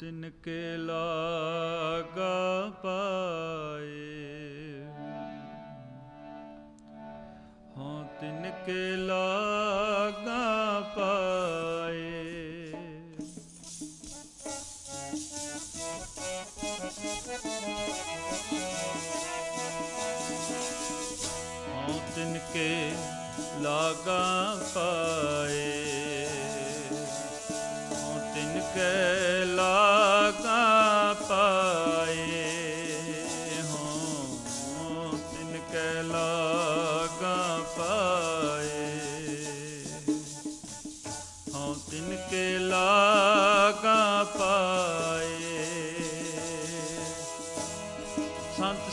ਤਿਨ ਕੇ ਲਾਗਾ ਪਾਏ। ਹਾਂ, ਤਿਨ ਕੇ ਲਾਗਾ ਪਾਏ। ਹਾਂ, ਤਿਨ ਕੇ ਲਾਗਾ ਪਾਏ। ਹਾਂ, ਤਿਨ ਕੇ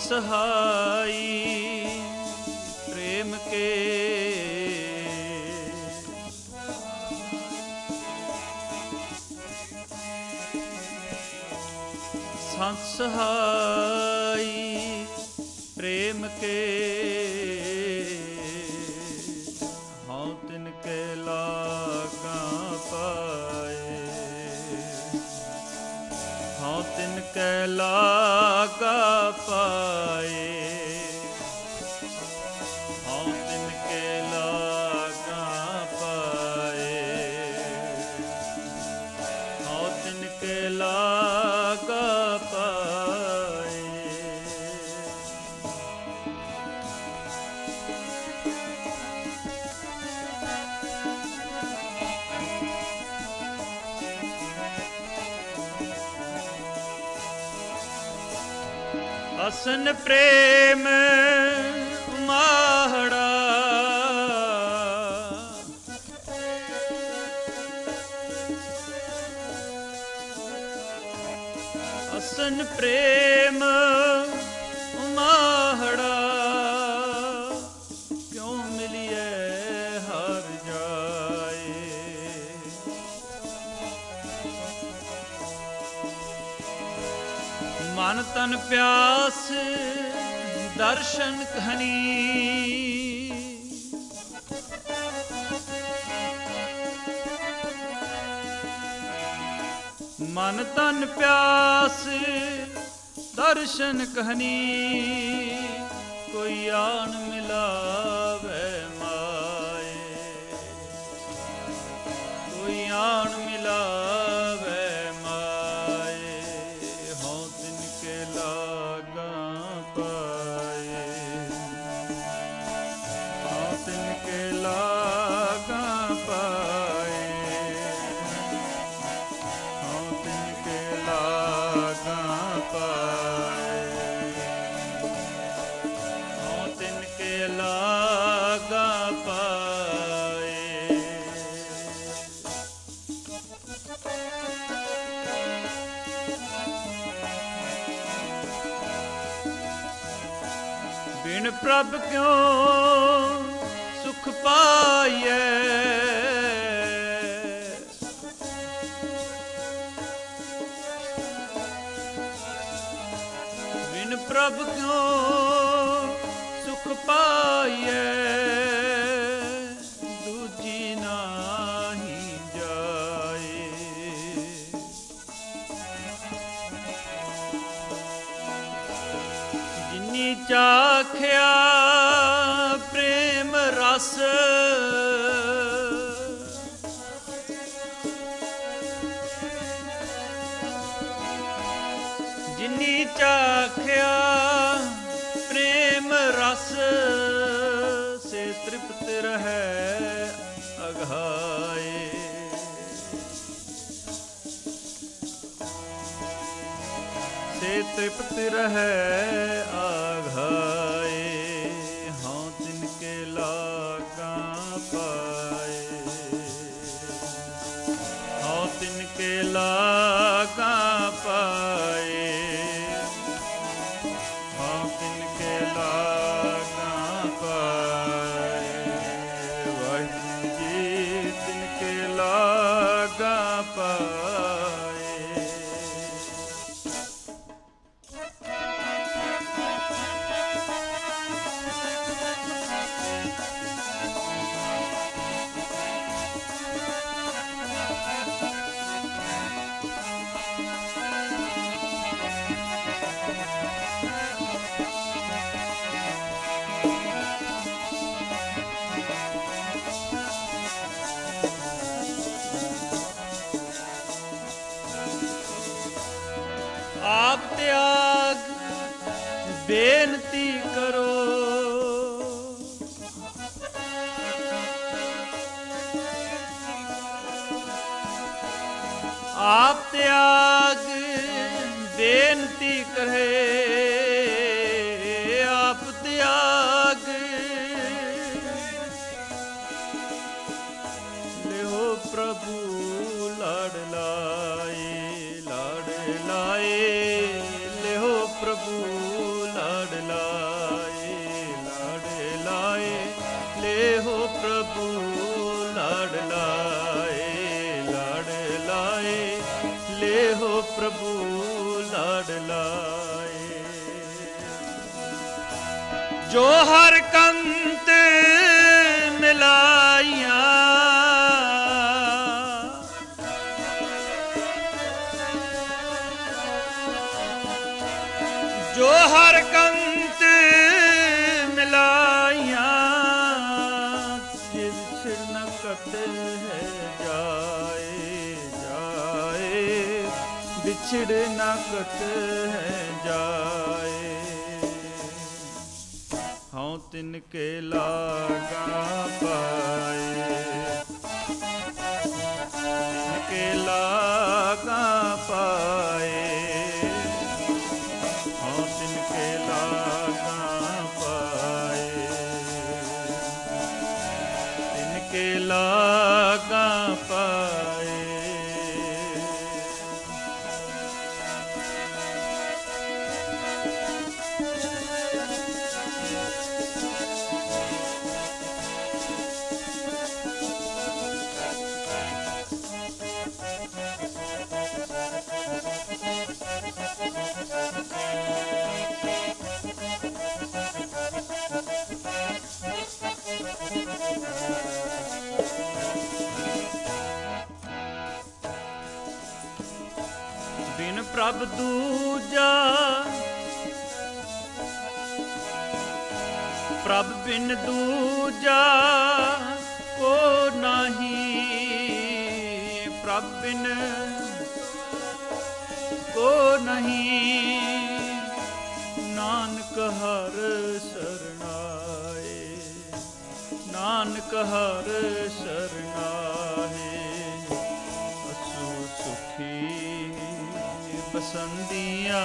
ਸਹਾਈ ਪ੍ਰੇਮ ਕੇ। ਸੰਤ ਸਹਾਈ ਪ੍ਰੇਮ ਕੇ। ਆਸਨ ਪ੍ਰੇਮ ਮਾਹੜਾ। ਅਸਨ ਪ੍ਰੇਮ ਮਾਹੜਾ। ਮਨ ਤਨ ਪਿਆਸ ਦਰਸ਼ਨ ਕਹਨੀ। ਮਨ ਤਨ ਪਿਆਸ ਦਰਸ਼ਨ ਕਹਨੀ। ਕੋਈ ਆਣ ਪ੍ਰਭ ਕਿਉ ਸੁਖ ਪਾਈਐ? ਬਿਨ ਪ੍ਰਭ ਕਿਉ ਸੁਖ ਪਾਈਐ? ਚਾਖਿਆ ਪ੍ਰੇਮ ਰਸ। ਜਿਨੀ ਚਾਖਿਆ ਪ੍ਰੇਮ ਰਸ ਸੇ ਤ੍ਰਿਪਤ ਰਹੈ ਅਘਾਏ ਸੇ ਤ੍ਰਿਪਤ ਰਹੈ ਆਪ ਤਿਆਗ ਬੇਨਤੀ ਕਰੋ। ਆਪ ਤਿਆਗ ਬੇਨਤੀ ਕਰੇ। ਲੜ ਲਾਏ ਲੜ ਲਾਏ। ਲਿਓ ਪ੍ਰਭੂ, ਲੜ ਲਾਏ ਲੜ ਲਾਏ। ਲਿਓ ਪ੍ਰਭੂ, ਲੜ ਲਾਏ। ਜੋ ਹਰ ਕੰਤ ਜਿਵ ਨ ਕਤ ਹੈ ਜਾਏ ਜਾਏ। ਵਿਛੜ ਨ ਕਤ ਹੈ ਜਾਏ। ਹਉ ਤਿਨ ਕੇ ਲਾਗਾ ਪਾਏ। ਤਿਨ ਕੇ ਲਾਗਾ ਪਾਏ ਬਿਨ ਪ੍ਰਭ ਦੂਜਾ। ਪ੍ਰਭ ਬਿਨ ਦੂਜਾ ਕੋ ਨਹੀਂ। ਪ੍ਰਭ ਬਿਨ ਕੋ ਨਹੀਂ। ਨਾਨਕ ਹਰ ਸਰਣਾਏ। ਨਾਨਕ ਹਰ ਸਰਣਾਏ। ਬਸੰਦੀਆਂ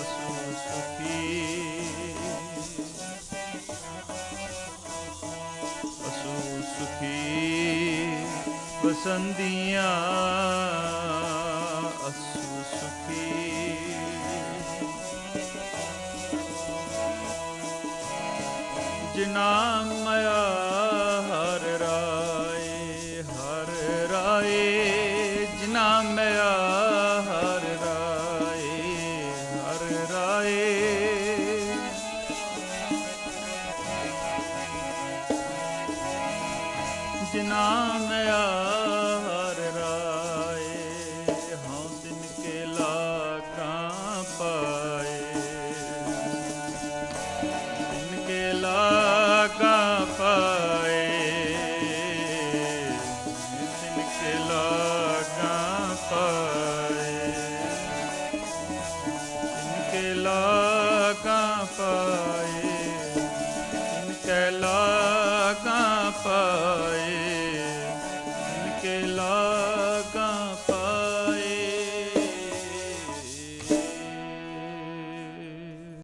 ਅਸੂ ਸੁਖੀ। ਅਸੂ ਸੁਖੀ ਬਸੰਦੀਆਂ ਅਸੂ ਸੁਖੀ। ਜਿਨਾ ਤਿਨ ਕੇ ਲਾਗਾ